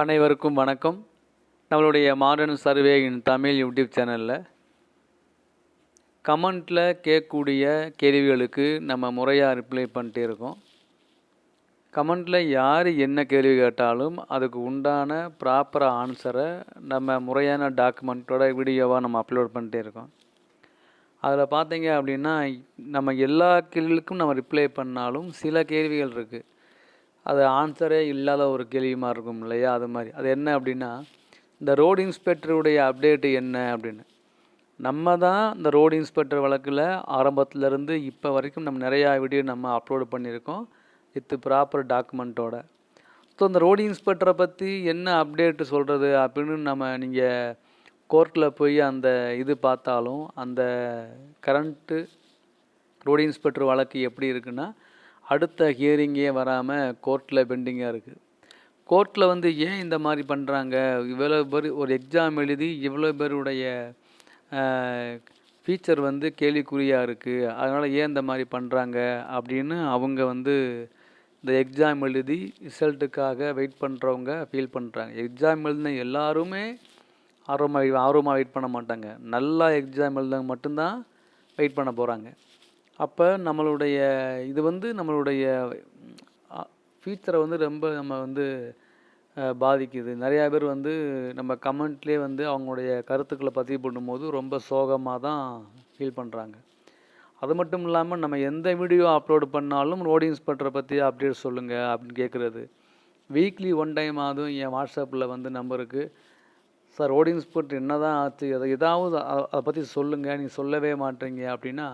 அனைவருக்கும் வணக்கம். நம்மளுடைய modern survey in Tamil YouTube சேனலில் கமெண்ட்டில் கேட்கக்கூடிய கேள்விகளுக்கு நம்ம முறையாக ரிப்ளை பண்ணிட்டே இருக்கோம். கமெண்ட்டில் யார் என்ன கேள்வி கேட்டாலும் அதுக்கு உண்டான ப்ராப்பராக ஆன்சரை நம்ம முறையான டாக்குமெண்ட்டோட வீடியோவாக நம்ம அப்லோட் பண்ணிட்டே இருக்கோம். அதில் பார்த்தீங்க அப்படின்னா நம்ம எல்லா கேள்விகளுக்கும் நம்ம ரிப்ளை பண்ணாலும் சில கேள்விகள் இருக்குது அது ஆன்சரே இல்லாத ஒரு கேள்வியுமா இருக்கும் இல்லையா? அது மாதிரி. அது என்ன அப்படின்னா இந்த ரோடு இன்ஸ்பெக்டருடைய அப்டேட்டு என்ன அப்படின்னு. நம்ம தான் இந்த ரோடு இன்ஸ்பெக்டர் வழக்கில் ஆரம்பத்துலேருந்து இப்போ வரைக்கும் நம்ம நிறையா வீடியோ நம்ம அப்லோடு பண்ணியிருக்கோம். வித் ப்ராப்பர் டாக்குமெண்ட்டோட ஸோ இந்த ரோடு இன்ஸ்பெக்டரை பற்றி என்ன அப்டேட்டு சொல்கிறது அப்படின்னு நம்ம நீங்கள் கோர்ட்டில் போய் அந்த இது பார்த்தாலும் அந்த கரண்ட்டு ரோடு இன்ஸ்பெக்டர் வழக்கு எப்படி இருக்குன்னா அடுத்த ஹியரிங்கே வராமல் கோர்ட்டில் பெண்டிங்காக இருக்குது கோர்ட்டில் வந்து ஏன் இந்த மாதிரி பண்ணுறாங்க இவ்வளோ பேர் ஒரு எக்ஸாம் எழுதி இவ்வளோ பேருடைய ஃபீச்சர் வந்து கேள்விக்குறியாக இருக்குது அதனால் ஏன் இந்த மாதிரி பண்ணுறாங்க அப்படின்னு அவங்க வந்து இந்த எக்ஸாம் எழுதி ரிசல்ட்டுக்காக வெயிட் பண்ணுறவங்க ஃபீல் பண்ணுறாங்க எக்ஸாம் எழுதின எல்லாருமே ஆர்வமாக ஆர்வமாக வெயிட் பண்ண மாட்டாங்க. நல்லா எக்ஸாம் எழுதுனவங்க மட்டும்தான் வெயிட் பண்ண போகிறாங்க அப்போ நம்மளுடைய இது வந்து நம்மளுடைய ஃபியூச்சரை வந்து ரொம்ப நம்ம வந்து பாதிக்குது. நிறையா பேர் வந்து நம்ம கமெண்ட்லேயே வந்து அவங்களுடைய கருத்துக்களை பதிவு பண்ணும்போது ரொம்ப சோகமாக தான் ஃபீல் பண்ணுறாங்க அது மட்டும் இல்லாமல் நம்ம எந்த வீடியோ அப்லோடு பண்ணாலும் ரோடு இன்ஸ்பெக்டரை பற்றி அப்டேட் சொல்லுங்கள் அப்படின்னு கேட்குறது வீக்லி ஒன் டைம் ஆதும் என் வாட்ஸ்அப்பில் வந்து நம்பருக்கு சார் ரோடு இன்ஸ்பெக்டர் என்ன தான் ஆச்சு? அதை ஏதாவது அதை பற்றி சொல்லுங்கள் நீங்கள் சொல்லவே மாட்டீங்க. அப்படின்னா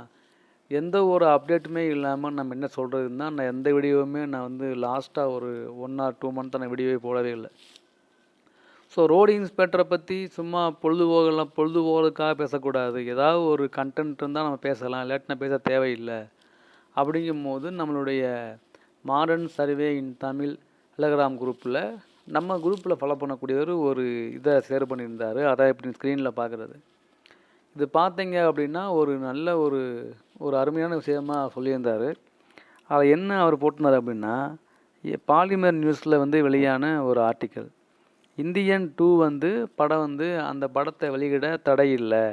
எந்த ஒரு அப்டேட்டுமே இல்லாமல் நம்ம என்ன சொல்கிறதுன்னா நான் எந்த வீடியோவுமே நான் வந்து லாஸ்ட்டாக ஒரு ஒன் ஆர் டூ மந்த் நான் வீடியோவே போடவே இல்லை. ஸோ ரோடு இன்ஸ்பெக்டரை பற்றி சும்மா பொழுதுபோகலாம் பொழுதுபோகிறதுக்காக பேசக்கூடாது. ஏதாவது ஒரு கண்டென்ட் இருந்தால் நம்ம பேசலாம். இல்லாட்டினா பேச தேவையில்லை. அப்படிங்கும்போது நம்மளுடைய modern survey in Tamil Telegram குரூப்பில் நம்ம குரூப்பில் ஃபாலோ பண்ணக்கூடியவர் ஒரு இதை ஷேர் பண்ணியிருந்தார். அதை இப்படி ஸ்க்ரீனில் பார்க்குறது? இது பார்த்தீங்க அப்படின்னா ஒரு நல்ல ஒரு ஒரு அருமையான விஷயமாக சொல்லியிருந்தார். அதில் என்ன அவர் போட்டுனார் அப்படின்னா பாலிமர் நியூஸில் வந்து வெளியான ஒரு ஆர்டிக்கல். இந்தியன் டூ வந்து படம் வந்து அந்த படத்தை வெளியிட தடை இல்லை.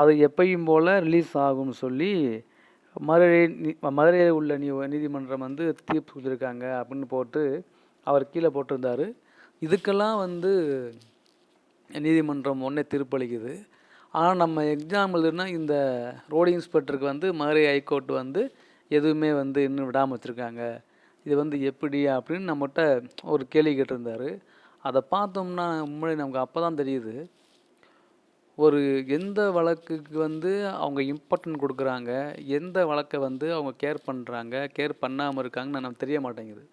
அது எப்பையும் போல் ரிலீஸ் ஆகும்னு சொல்லி மதுரை மதுரையில் உள்ள நீ நீதிமன்றம் வந்து தீர்ப்பு கொடுத்துருக்காங்க அப்படின்னு போட்டு அவர் கீழே போட்டிருந்தார். இதுக்கெல்லாம் வந்து நீதிமன்றம் உடனே தீர்ப்பளிக்குது. ஆனால் நம்ம எக்ஸாம் எழுதுனா இந்த ரோடு இன்ஸ்பெக்டருக்கு வந்து மதுரை ஹைகோர்ட் வந்து எதுவுமே வந்து இன்னும் விடாமல் வச்சுருக்காங்க. இது வந்து எப்படி அப்படின்னு நம்மகிட்ட ஒரு கேள்வி கேட்டிருந்தார். அதை பார்த்தோம்னா உண்மையை நமக்கு அப்போ தான் தெரியுது. ஒரு எந்த வழக்குக்கு வந்து அவங்க இம்பார்ட்டன்ட் கொடுக்குறாங்க எந்த வழக்கை வந்து அவங்க கேர் பண்ணுறாங்க கேர் பண்ணாமல் இருக்காங்கன்னு நமக்கு தெரிய மாட்டேங்குது.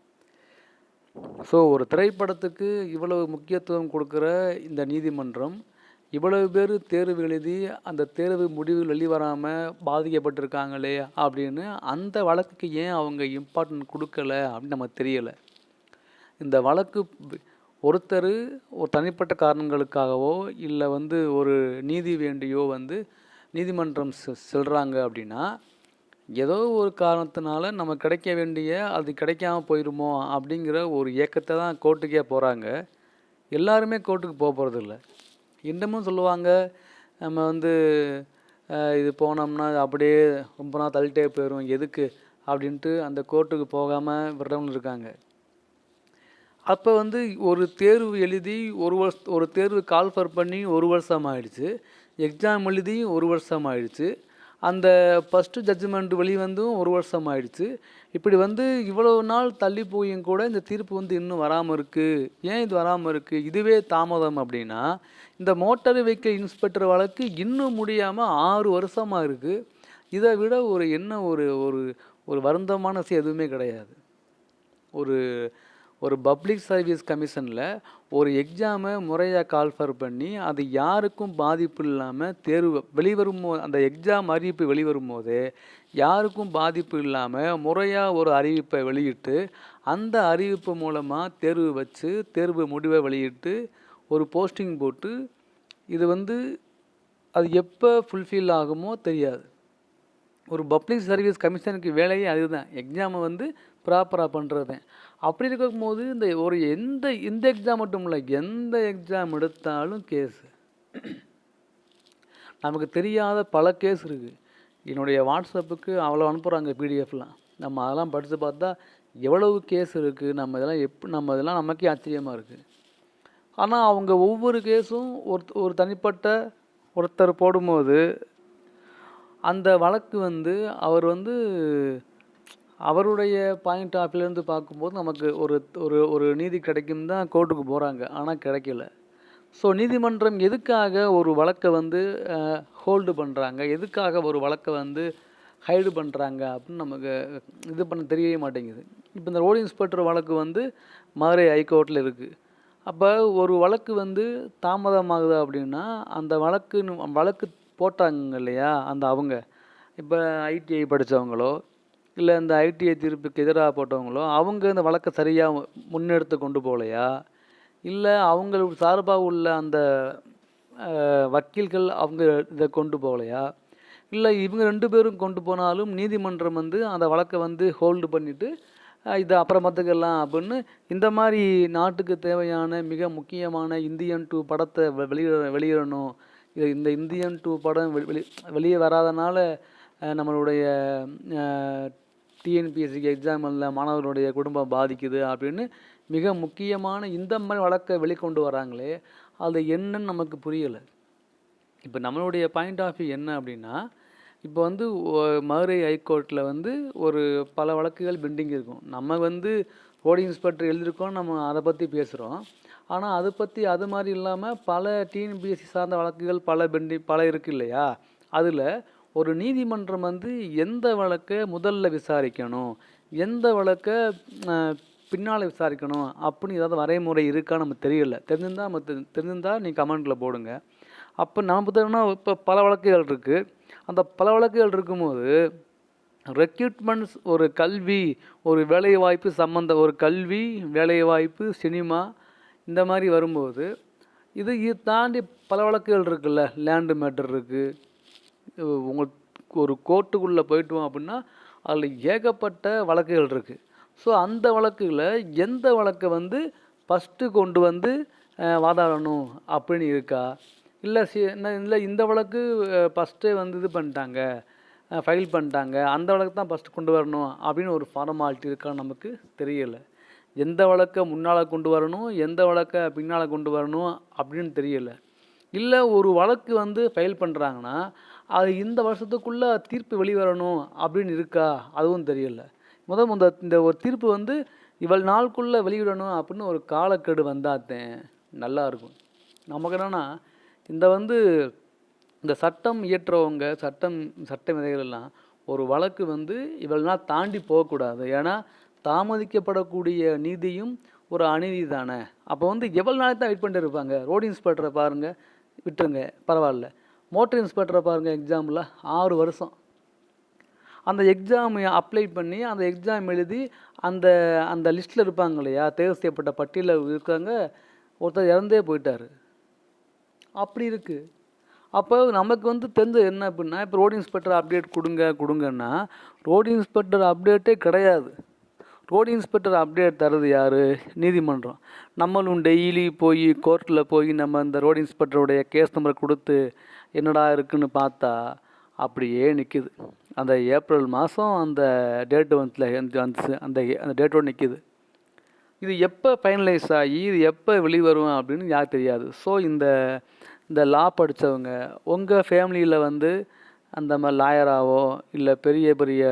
ஸோ ஒரு திரைப்படத்துக்கு இவ்வளவு முக்கியத்துவம் கொடுக்குற இந்த நீதிமன்றம் இவ்வளவு பேர் தேர்வு எழுதி அந்த தேர்வு முடிவு வெளிவராமல் பாதிக்கப்பட்டிருக்காங்களே அப்படின்னு அந்த வழக்குக்கு ஏன் அவங்க இம்பார்ட்டன்ட் கொடுக்கல அப்படின்னு நமக்கு தெரியலை. இந்த வழக்கு ஒருத்தர் ஒரு தனிப்பட்ட காரணங்களுக்காகவோ இல்லை வந்து ஒரு நீதி வேண்டியோ வந்து நீதிமன்றம் செ- அப்படின்னா ஏதோ ஒரு காரணத்தினால நம்ம கிடைக்க வேண்டிய அது கிடைக்காம போயிடுமோ அப்படிங்கிற ஒரு ஏக்கத்தை தான் கோர்ட்டுக்கே போகிறாங்க எல்லாருமே கோர்ட்டுக்கு போக போகிறதில்ல இன்னமும் சொல்லுவாங்க நம்ம வந்து இது போனோம்னா அப்படியே ரொம்ப நாள் தள்ளிட்டே போயிடும் எதுக்கு அப்படின்ட்டு அந்த கோர்ட்டுக்கு போகாமல் விடுறவங்க இருக்காங்க. அப்போ வந்து ஒரு தேர்வு எழுதி ஒரு வருஷ ஒரு தேர்வு கால்ஃபர் பண்ணி ஒரு வருஷம் ஆயிடுச்சு. எக்ஸாம் எழுதி ஒரு வருஷம் ஆயிடுச்சு. அந்த ஃபஸ்ட்டு ஜட்ஜ்மெண்ட் வெளிவந்தும் ஒரு வருஷம் ஆயிடுச்சு இப்படி வந்து இவ்வளவு நாள் தள்ளி போயும் கூட இந்த தீர்ப்பு வந்து இன்னும் வராமல் இருக்குது ஏன் இது வராமல் இருக்குது இதுவே தாமதம் அப்படின்னா இந்த மோட்டார் வெஹிக்கிள் இன்ஸ்பெக்டர் வழக்கு இன்னும் முடியாமல் ஆறு வருஷமாக இருக்குது இதை விட ஒரு என்ன ஒரு ஒரு ஒரு வருந்தமான விஷயம் எதுவுமே கிடையாது. ஒரு ஒரு பப்ளிக் சர்வீஸ் கமிஷனில் ஒரு எக்ஸாமை முறையாக கால்ஃபர் பண்ணி அது யாருக்கும் பாதிப்பு இல்லாமல் தேர்வு வெளிவரும் போது அந்த எக்ஸாம் அறிவிப்பு வெளிவரும் போது யாருக்கும் பாதிப்பு இல்லாமல் முறையாக ஒரு அறிவிப்பை வெளியிட்டு அந்த அறிவிப்பு மூலமாக தேர்வு வச்சு தேர்வு முடிவை வெளியிட்டு ஒரு போஸ்டிங் போட்டு இது வந்து அது எப்போ ஃபுல்ஃபில் ஆகுமோ தெரியாது. ஒரு பப்ளிக் சர்வீஸ் கமிஷனுக்கு வேலையே அதுதான். எக்ஸாமை வந்து ப்ராப்பராக பண்ணுறது அப்படி இருக்கும்போது இந்த ஒரு எந்த இந்த எக்ஸாம் மட்டும் இல்லை எந்த எக்ஸாம் எடுத்தாலும் கேஸு நமக்கு தெரியாத பல கேஸ் இருக்குது என்னுடைய வாட்ஸ்அப்புக்கு அவ்வளோ அனுப்புகிறாங்க பிடிஎஃப்லாம் நம்ம அதெல்லாம் படித்து பார்த்தா எவ்வளவு கேஸ் இருக்குது நம்ம இதெல்லாம் எப் நம்ம இதெல்லாம் நமக்கே ஆச்சரியமாக இருக்குது ஆனால் அவங்க ஒவ்வொரு கேஸும் ஒரு ஒரு தனிப்பட்ட ஒருத்தர் போடும்போது அந்த வழக்கு வந்து அவர் வந்து அவருடைய பாயிண்ட் ஆஃப்லேருந்து பார்க்கும்போது நமக்கு ஒரு ஒரு ஒரு நீதி கிடைக்கும் தான் கோர்ட்டுக்கு போகிறாங்க ஆனால் கிடைக்கல. ஸோ நீதிமன்றம் எதுக்காக ஒரு வழக்கை வந்து ஹோல்டு பண்ணுறாங்க எதுக்காக ஒரு வழக்கை வந்து ஹைடு பண்ணுறாங்க அப்படின்னு நமக்கு இது பண்ண தெரியவே மாட்டேங்குது. இப்போ இந்த ரோடு இன்ஸ்பெக்டர் வழக்கு வந்து மதுரை ஹைகோர்ட்டில் இருக்குது அப்போ ஒரு வழக்கு வந்து தாமதமாகுது அப்படின்னா அந்த வழக்கு வழக்கு போட்டாங்க இல்லையா? அந்த அவங்க. இப்போ ஐடிஐ படித்தவங்களோ இல்லை இந்த ஐடிஐ தீர்ப்புக்கு எதிராக போட்டவங்களோ அவங்க இந்த வழக்கை சரியாக முன்னெடுத்து கொண்டு போகலையா? இல்லை அவங்களுக்கு சார்பாக உள்ள அந்த வக்கீல்கள் அவங்க இதை கொண்டு போகலையா? இல்லை இவங்க ரெண்டு பேரும் கொண்டு போனாலும் நீதிமன்றம் வந்து அந்த வழக்கை வந்து ஹோல்டு பண்ணிவிட்டு இதை அப்புறமத்துக்கெல்லாம் அப்படின்னு இந்த மாதிரி நாட்டுக்கு தேவையான மிக முக்கியமான இந்தியன் டூ படத்தை வெளியிட வெளியிடணும். இது இந்த இந்தியன் டூ படம் வெளி வெளி- வெளியே வராதனால நம்மளுடைய டிஎன்பிஎஸ்சிக்கு எக்ஸாம் இல்லை மாணவர்களுடைய குடும்பம் பாதிக்குது அப்படின்னு மிக முக்கியமான இந்த மாதிரி வழக்கை வெளிக்கொண்டு வராங்களே அது என்னன்னு நமக்கு புரியலை. இப்போ நம்மளுடைய பாயிண்ட் ஆஃப் வியூ என்ன அப்படின்னா இப்போ வந்து மதுரை ஹைகோர்ட்டில் வந்து ஒரு பல வழக்குகள் பெண்டிங் இருக்கும். நம்ம வந்து ரோடு இன்ஸ்பெக்டர் எழுதியிருக்கோம் நம்ம அதை பற்றி பேசுகிறோம் ஆனால் அதை பற்றி அது மாதிரி இல்லாமல் பல டிஎன்பிஎஸ்சி சார்ந்த வழக்குகள் பல பெண்டி பல இருக்குது இல்லையா? அதில் ஒரு நீதிமன்றம் வந்து எந்த வழக்கை முதல்ல விசாரிக்கணும்? எந்த வழக்கை பின்னால் விசாரிக்கணும்? அப்படின்னு ஏதாவது வரைமுறை இருக்கா நமக்கு தெரியல. தெரிஞ்சிருந்தா நம்ம தெரிஞ்சிருந்தால் நீங்கள் நீ கமெண்ட்டில் போடுங்க. அப்போ நம்ம பார்த்தோம்னா இப்போ பல வழக்குகள் இருக்குது அந்த பல வழக்குகள் இருக்கும்போது ரெக்யூட்மெண்ட்ஸ் ஒரு கல்வி ஒரு வேலைவாய்ப்பு சம்மந்த ஒரு கல்வி வேலைவாய்ப்பு சினிமா இந்த மாதிரி வரும்போது இது இது தாண்டி பல வழக்குகள் இருக்குல்ல? லேண்டு மேட்டர் இருக்குது உங்களுக்கு ஒரு கோர்ட்டுக்குள்ளே போயிட்டோம் அப்படின்னா அதில் ஏகப்பட்ட வழக்குகள் இருக்குது ஸோ அந்த வழக்குகளை எந்த வழக்கை வந்து ஃபஸ்ட்டு கொண்டு வந்து வாதாடணும் அப்படின்னு இருக்கா? இல்லை சி இல்லை இந்த வழக்கு ஃபஸ்ட்டே வந்து இது பண்ணிட்டாங்க ஃபைல் பண்ணிட்டாங்க அந்த வழக்கு தான் ஃபஸ்ட்டு கொண்டு வரணும் அப்படின்னு ஒரு ஃபார்மாலிட்டி இருக்கான்னு நமக்கு தெரியலை. எந்த வழக்கை முன்னால் கொண்டு வரணும் எந்த வழக்கை பின்னால் கொண்டு வரணும் அப்படின்னு தெரியலை. இல்லை ஒரு வழக்கு வந்து ஃபைல் பண்ணுறாங்கன்னா அது இந்த வருஷத்துக்குள்ளே தீர்ப்பு வெளிவரணும் அப்படின்னு இருக்கா? அதுவும் தெரியல. முதல் முத இந்த ஒரு தீர்ப்பு வந்து இவள் நாளுக்குள்ளே வெளியிடணும் அப்படின்னு ஒரு காலக்கெடு வந்தாத்தேன். நல்லா இருக்கும். நமக்கு என்னென்னா இந்த வந்து இந்த சட்டம் இயற்றவங்க சட்டம் சட்ட விதைகள் எல்லாம் ஒரு வழக்கு வந்து இவள்னால் நாள் தாண்டி போகக்கூடாது. ஏன்னா தாமதிக்கப்படக்கூடிய நீதியும் ஒரு அநீதி தானே. அப்போ வந்து எவ்வளோ நாளைக்கு தான் வெயிட் பண்ணிட்டு இருப்பாங்க? ரோடு இன்ஸ்பெக்டரை பாருங்கள் விட்டுருங்க. பரவாயில்ல. மோட்டர் இன்ஸ்பெக்டரை பாருங்கள் எக்ஸாமில் ஆறு வருஷம். அந்த எக்ஸாம் அப்ளை பண்ணி அந்த எக்ஸாம் எழுதி அந்த அந்த லிஸ்ட்டில் இருப்பாங்க இல்லையா தேர்வு செய்யப்பட்ட பட்டியலில் இருக்காங்க ஒருத்தர் இறந்தே போயிட்டார். அப்படி இருக்குது அப்போ நமக்கு வந்து தெரிஞ்ச என்ன அப்படின்னா இப்போ ரோடு இன்ஸ்பெக்டர் அப்டேட் கொடுங்க கொடுங்கன்னா ரோடு இன்ஸ்பெக்டர் அப்டேட்டே கிடையாது. ரோடு இன்ஸ்பெக்டர் அப்டேட் தர்றது யார்? நீதிமன்றம். நம்மளும் டெய்லி போய் கோர்ட்டில் போய் நம்ம அந்த ரோடு இன்ஸ்பெக்டருடைய கேஸ் நம்பரை கொடுத்து என்னடா இருக்குன்னு பார்த்தா அப்படியே நிற்கிது அந்த ஏப்ரல் மாதம் அந்த டேட்டு வந்து வந்துச்சு. அந்த அந்த டேட்டோடு நிற்கிது இது எப்போ ஃபைனலைஸ் ஆகி இது எப்போ வெளிவரும் அப்படின்னு யாருக்கு தெரியாது. ஸோ இந்த இந்த லா படித்தவங்க உங்கள் ஃபேமிலியில் வந்து அந்த மாதிரி லாயராகவோ இல்லை பெரிய பெரிய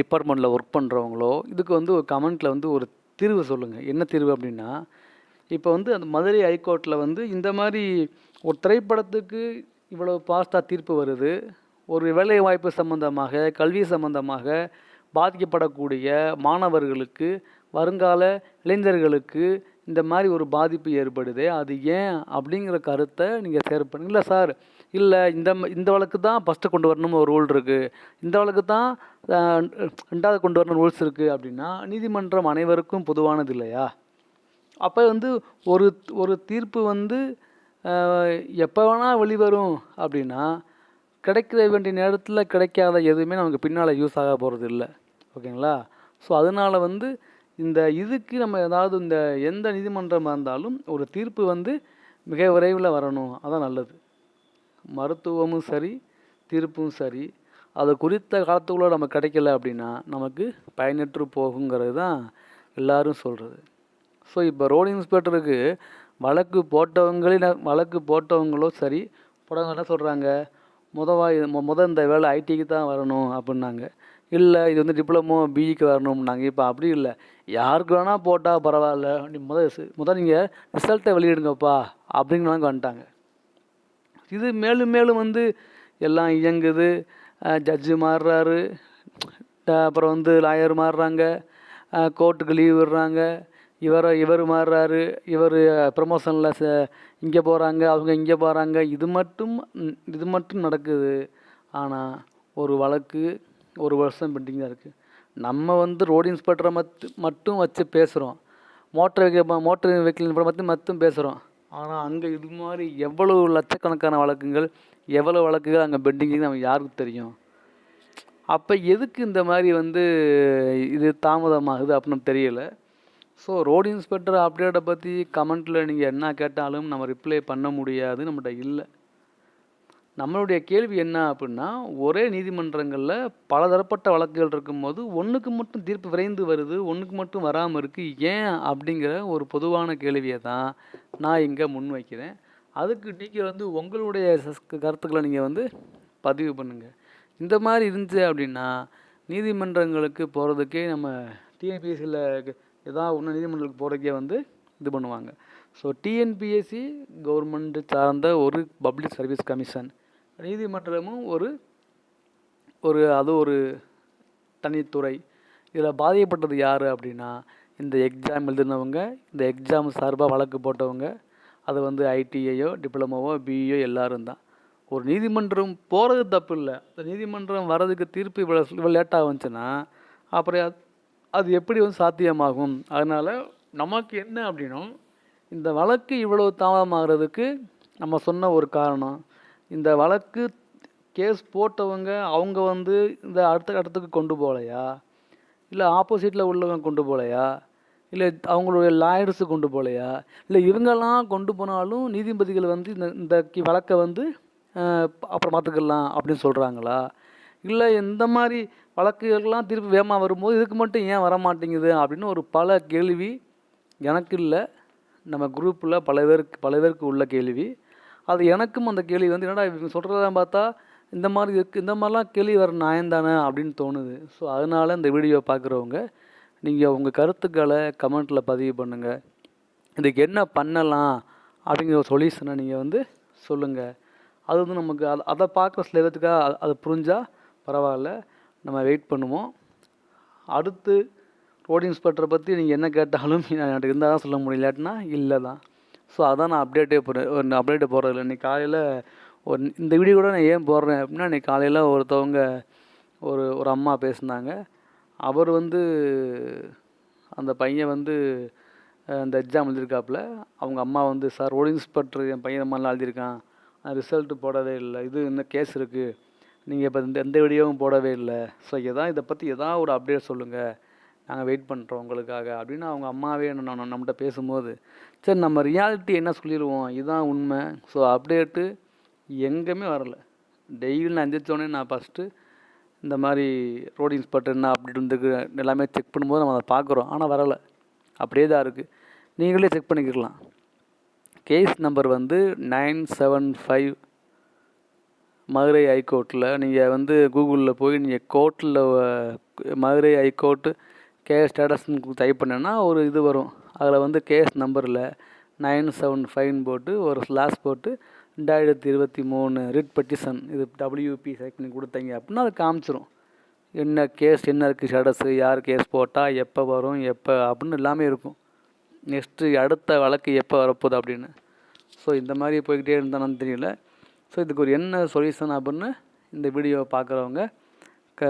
டிபார்ட்மெண்ட்டில் ஒர்க் பண்ணுறவங்களோ இதுக்கு வந்து ஒரு கமெண்ட்டில் வந்து ஒரு தீர்வு சொல்லுங்கள் என்ன தீர்வு அப்படின்னா இப்போ வந்து அந்த மதுரை ஹைகோர்ட்டில் வந்து இந்த மாதிரி ஒரு திரைப்படத்துக்கு இவ்வளோ பாஸ்ட்டாக தீர்ப்பு வருது. ஒரு வேலை வாய்ப்பு சம்பந்தமாக கல்வி சம்பந்தமாக பாதிக்கப்படக்கூடிய மாணவர்களுக்கு வருங்கால இளைஞர்களுக்கு இந்த மாதிரி ஒரு பாதிப்பு ஏற்படுது அது ஏன் அப்படிங்கிற கருத்தை நீங்கள் ஷேர் பண்ணுங்க. இல்லை சார் இல்லை இந்த இந்த வழக்கு தான் ஃபஸ்ட்டு கொண்டு வரணும்னு ஒரு ரூல் இருக்குது இந்த வழக்கு தான் ரெண்டாவது கொண்டு வரணும் ரூல்ஸ் இருக்குது அப்படின்னா நீதிமன்றம் அனைவருக்கும் பொதுவானது இல்லையா? அப்போ வந்து ஒரு ஒரு தீர்ப்பு வந்து எப்போ வேணால் வெளிவரும் அப்படின்னா கிடைக்கிற வேண்டிய நேரத்தில் கிடைக்காத எதுவுமே நமக்கு பின்னால் யூஸ் ஆக போகிறது இல்லை. ஓகேங்களா? ஸோ அதனால் வந்து இந்த இதுக்கு நம்ம ஏதாவது இந்த எந்த நீதிமன்றமாக இருந்தாலும் ஒரு தீர்ப்பு வந்து மிக விரைவில் வரணும். அதான் நல்லது. மருத்துவமும் சரி தீர்ப்பும் சரி. அது குறித்த காலத்துக்குள்ளே நம்ம கிடைக்கல அப்படின்னா நமக்கு பயனற்று போகுங்கிறது தான் எல்லாரும் சொல்கிறது ஸோ இப்போ ரோடு இன்ஸ்பெக்டருக்கு வழக்கு போட்டவங்களே ந- வழக்கு போட்டவங்களோ சரி போடவங்க என்ன சொல்கிறாங்க முதவா இது மொ- முத இந்த வேலை ஐடிக்கு தான் வரணும் அப்படின்னாங்க. இல்லை இது வந்து டிப்ளமோ பிஇக்கு வரணும்னாங்க. இப்போ அப்படி இல்லை. யாருக்கு வேணால் போட்டால் பரவாயில்ல. நீ முத முத நீங்கள் ரிசல்ட்டை வெளியிடுங்கப்பா அப்படிங்கிறவங்க வந்துட்டாங்க. இது மேலும் மேலும் வந்து எல்லாம் இயங்குது. ஜட்ஜு மாறுறாரு. அப்புறம் வந்து லாயர் மாறுறாங்க. கோர்ட்டுக்கு லீவ் விடுறாங்க. இவரை இவர் மாறுறாரு. இவர் ப்ரமோஷனில் ச இங்கே போகிறாங்க அவங்க இங்கே போகிறாங்க இது மட்டும் இது மட்டும் நடக்குது. ஆனால் ஒரு வழக்கு ஒரு வருஷம் பெண்டிங்காக இருக்குது நம்ம வந்து ரோடு இன்ஸ்பெக்டரை மத் மட்டும் வச்சு பேசுகிறோம் மோட்டர் வெஹிக்கிள் மோட்டர் வெஹிக்கிள் மட்டும் மட்டும் பேசுகிறோம் ஆனால் அங்கே இது மாதிரி எவ்வளவு லட்சக்கணக்கான வழக்குகள் எவ்வளோ வழக்குகள் அங்கே பெண்டிங்கு நம்ம யாருக்கு தெரியும். அப்போ எதுக்கு இந்த மாதிரி வந்து இது தாமதமாகுது அப்படின்னு தெரியலை. ஸோ ரோடு இன்ஸ்பெக்டர் அப்டேட்டை பற்றி கமெண்ட்டில் நீங்கள் என்ன கேட்டாலும் நம்ம ரிப்ளை பண்ண முடியாது நம்மகிட்ட இல்லை. நம்மளுடைய கேள்வி என்ன அப்படின்னா ஒரே நீதிமன்றங்களில் பலதரப்பட்ட வழக்குகள் இருக்கும்போது ஒன்றுக்கு மட்டும் தீர்ப்பு விரைந்து வருது ஒன்றுக்கு மட்டும் வராமல் இருக்குது ஏன் அப்படிங்கிற ஒரு பொதுவான கேள்வியை தான் நான் இங்கே முன்வைக்கிறேன் அதுக்கு நீங்கள் வந்து உங்களுடைய கருத்துக்களை நீங்கள் வந்து பதிவு பண்ணுங்கள் இந்த மாதிரி இருந்துச்சு அப்படின்னா நீதிமன்றங்களுக்கு போகிறதுக்கே நம்ம டிஎன்பிஎஸ்சியில் ஏதாவது ஒன்று நீதிமன்றத்துக்கு போகிறதுக்கே வந்து இது பண்ணுவாங்க. ஸோ டிஎன்பிஎஸ்சி கவர்மெண்ட் சார்ந்த ஒரு பப்ளிக் சர்வீஸ் கமிஷன் நீதிமன்றமும் ஒரு ஒரு அது ஒரு தனித்துறை. இதில் பாதிக்கப்பட்டது யார் அப்படின்னா இந்த எக்ஸாம் எழுதினவங்க இந்த எக்ஸாம் சார்பாக வழக்கு போட்டவங்க அது வந்து ஐடிஐயோ டிப்ளமோவோ பிஇயோ எல்லாரும் தான். ஒரு நீதிமன்றம் போகிறது தப்பு இல்லை. அந்த நீதிமன்றம் வர்றதுக்கு தீர்ப்பு இவ்வளோ இவ்வளோ லேட்டாக வந்துச்சுன்னா அப்புறம் அது- எப்படி வந்து சாத்தியமாகும்? அதனால் நமக்கு என்ன அப்படின்னா இந்த வழக்கு இவ்வளோ தாமதமாகிறதுக்கு நம்ம சொன்ன ஒரு காரணம். இந்த வழக்கு கேஸ் போட்டவங்க அவங்க வந்து இந்த அடுத்த கட்டத்துக்கு கொண்டு போகலையா? இல்லை ஆப்போசிட்டில் உள்ளவங்க கொண்டு போகலையா? இல்லை அவங்களுடைய லாயர்ஸு கொண்டு போகலையா? இல்லை இவங்கெல்லாம் கொண்டு போனாலும் நீதிபதிகள் வந்து இந்த இந்த கி- வழக்கை வந்து அப்புறம் பார்த்துக்கலாம் அப்படின்னு சொல்கிறாங்களா இல்லை இந்த மாதிரி வழக்குகள்லாம் திருப்பி வேகமாக வரும்போது இதுக்கு மட்டும் ஏன் வர மாட்டேங்குது அப்படின்னு ஒரு பல கேள்வி எனக்கு இல்லை. நம்ம குரூப்பில் பல பேருக்கு பல பேருக்கு உள்ள கேள்வி. அது எனக்கும் அந்த கேள்வி வந்து என்னடா இவங்க சொல்கிறதெல்லாம் பார்த்தா இந்த மாதிரி இருக்குது இந்த மாதிரிலாம் கேள்வி வர நியாயந்தானே அப்படின்னு தோணுது. ஸோ அதனால் இந்த வீடியோ பார்க்குறவங்க நீங்கள் உங்கள் கருத்துக்களை கமெண்ட்டில் பதிவு பண்ணுங்கள் இதுக்கு என்ன பண்ணலாம் அப்படிங்கிற ஒரு சொல்யூஷனை நீங்கள் வந்து சொல்லுங்கள் அது வந்து நமக்கு அதை அதை பார்க்குற சில அது அது புரிஞ்சால் பரவாயில்ல நம்ம வெயிட் பண்ணுவோம். அடுத்து ரோடு இன்ஸ்பெக்டரை பற்றி நீங்கள் என்ன கேட்டாலும் எனக்கு இருந்தால் தான் சொல்ல முடியும். இல்லாட்டினா இல்லை தான் ஸோ அதான் நான் அப்டேட்டே போகிறேன் ஒரு அப்டேட்டே போகிறதில்ல இன்றைக்கி காலையில் ஒரு இந்த வீடியோ கூட நான் ஏன் போடுறேன் அப்படின்னா இன்னைக்கு காலையில் ஒருத்தவங்க ஒரு ஒரு அம்மா பேசினாங்க. அவர் வந்து அந்த பையன் வந்து அந்த இந்த எக்ஸாம் எழுதியிருக்காப்புல. அவங்க அம்மா வந்து சார் ரோடு இன்ஸ்பெக்டர் என் பையன் இந்த மாதிரிலாம் எழுதியிருக்கான். ரிசல்ட்டு போடவே இல்லை. இது இன்னும் கேஸ் இருக்குது நீங்கள் இப்போ இந்த எந்த வீடியோவும் போடவே இல்லை. ஸோ எதா இதை பற்றி எதாவது ஒரு அப்டேட் சொல்லுங்கள் நாங்கள் வெயிட் பண்ணுறோம் உங்களுக்காக அப்படின்னு அவங்க அம்மாவே என்ன நம்மகிட்ட பேசும்போது சரி நம்ம ரியாலிட்டி என்ன சொல்லிடுவோம் இதுதான் உண்மை. ஸோ அப்டேட்டு எங்கேயுமே வரல. டெய்லி நான் எந்திரிச்சோடனே நான் ஃபஸ்ட்டு இந்த மாதிரி ரோடு இன்ஸ்பெக்டர் என்ன அப்டேட் இருந்துக்கு எல்லாமே செக் பண்ணும்போது நம்ம அதை பார்க்குறோம். ஆனால் வரலை. அப்படியே தான் இருக்குது நீங்களே செக் பண்ணிக்கலாம். கேஸ் நம்பர் வந்து நைன் செவன் ஃபைவ் மதுரை ஹைகோர்ட்டில் நீங்கள் வந்து கூகுளில் போய் நீங்கள் கோர்ட்டில் மதுரை ஹைகோர்ட்டு கேஸ் ஸ்டேட்டஸ்ன்னு டைப் பண்ணேன்னா ஒரு இது வரும். அதில் வந்து கேஸ் நம்பரில் நைன் செவன் ஃபைன் போட்டு ஒரு ஸ்லாஸ் போட்டு ரெண்டாயிரத்தி இருபத்தி மூணு ரிட் பெட்டிஷன் இது டபிள்யூபி செலக்ட் பண்ணி கொடுத்தீங்க அப்படின்னா அது காமிச்சிரும். என்ன கேஸ் என்ன இருக்குது ஸ்டேட்டஸு யார் கேஸ் போட்டால் எப்போ வரும் எப்போ அப்படின்னு எல்லாமே இருக்கும். நெக்ஸ்ட்டு அடுத்த வழக்கு எப்போ வரப்போகுது அப்படின்னு. ஸோ இந்த மாதிரி போய்கிட்டே இருந்தானு தெரியல. ஸோ இதுக்கு ஒரு என்ன சொல்யூஷன் அப்படின்னு இந்த வீடியோவை பார்க்குறவங்க க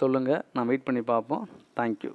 சொல்லுங்கள் நான் வெயிட் பண்ணி பார்ப்போம். தேங்க்யூ